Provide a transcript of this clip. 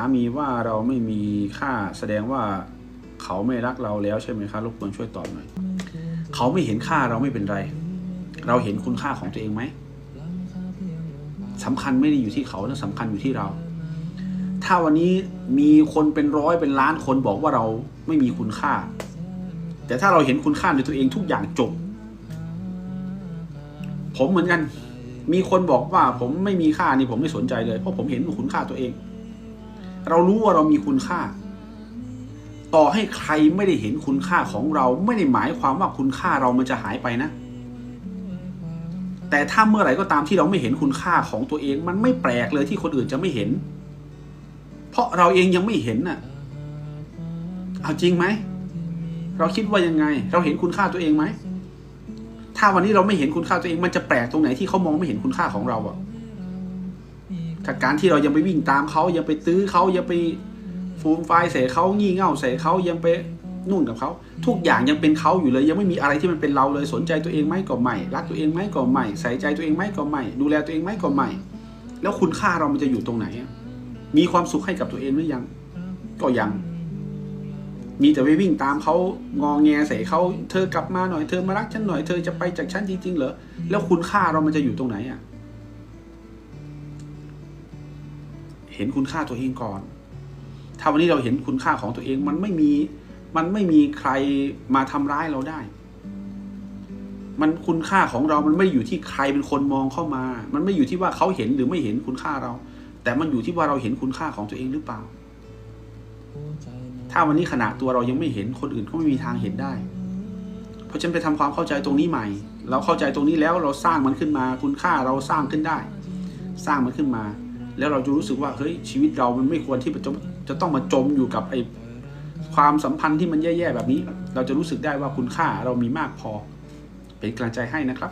ามีว่าเราไม่มีค่าแสดงว่าเขาไม่รักเราแล้วใช่ไหมคะรบกวนช่วยตอบหน่อย เขาไม่เห็นค่าเราไม่เป็นไร เราเห็นคุณค่าของตัวเองไหมสำคัญไม่ได้อยู่ที่เขานะสำคัญอยู่ที่เรา ถ้าวันนี้มีคนเป็นร้อยเป็นล้านคนบอกว่าเราไม่มีคุณค่า แต่ถ้าเราเห็นคุณค่าในตัวเองทุกอย่างจบ ผมเหมือนกัน มีคนบอกว่าผมไม่มีค่านี่ผมไม่สนใจเลยเพราะผมเห็นคุณค่าตัวเอง เรารู้ว่าเรามีคุณค่า ต่อให้ใครไม่ได้เห็นคุณค่าของเราไม่ได้หมายความว่าคุณค่าเรามันจะหายไปนะ แต่ถ้าเมื่อไหร่ก็ตามที่เราไม่เห็นคุณค่าของตัวเอง มันไม่แปลกเลยที่คนอื่นจะไม่เห็น เพราะเราเองยังไม่เห็นน่ะ เอาจริงไหมเราคิดว่ายังไง เราเห็นคุณค่าตัวเองไหมถ้าวันนี้เราไม่เห็นคุณค่าตัวเองมันจะแปลกตรงไหนที่เขามองไม่เห็นคุณค่าของเราอะ ถ้าการที่เรายังไปวิ่งตามเขายังไปตื้อเขายังไปฟูมไฟใส่เขางี่เง่าใส่เขายังไปนุ่นกับเขาทุกอย่างยังเป็นเขาอยู่เลย ยังไม่มีอะไรที่มันเป็นเราเลยสนใจตัวเองไหมก็ไม่รักตัวเองไหมก็ไม่ใส่ใจตัวเองไหมก็ไม่ดูแลตัวเองไหมก็ไม่แล้วคุณค่าเรามันจะอยู่ตรงไหนมีความสุขให้กับตัวเองหรือยัง ก็ยัง มีแต่ไปวิ่งตามเขางองแงใส่เขาเธอกลับมาหน่อยเธอมารักฉันหน่อยเธอจะไปจากฉันจริงๆเหรอแล้วคุณค่าเรามันจะอยู่ตรงไหนอะ เห็นคุณค่าตัวเองก่อน ถ้าวันนี้เราเห็นคุณค่าของตัวเองมันไม่มี มันไม่มีใครมาทำร้ายเราได้ มันคุณค่าของเรามันไม่อยู่ที่ใครเป็นคนมองเข้ามา มันไม่อยู่ที่ว่าเขาเห็นหรือไม่เห็นคุณค่าเรา แต่มันอยู่ที่ว่าเราเห็นคุณค่าของตัวเองหรือเปล่า ถ้าวันนี้ขณะตัวเรายังไม่เห็นคนอื่นก็ไม่มีทางเห็นได้ เพราะฉันไปทำความเข้าใจตรงนี้ใหม่ เราเข้าใจตรงนี้แล้วเราสร้างมันขึ้นมา คุณค่าเราสร้างขึ้นได้ สร้างมันขึ้นมา แล้วเราจะรู้สึกว่าเฮ้ยชีวิตเรามันไม่ควรที่จะจะต้องมาจมอยู่กับไอ้ความสัมพันธ์ที่มันแย่ๆแบบนี้ เราจะรู้สึกได้ว่าคุณค่าเรามีมากพอ เป็นกำลังใจให้นะครับ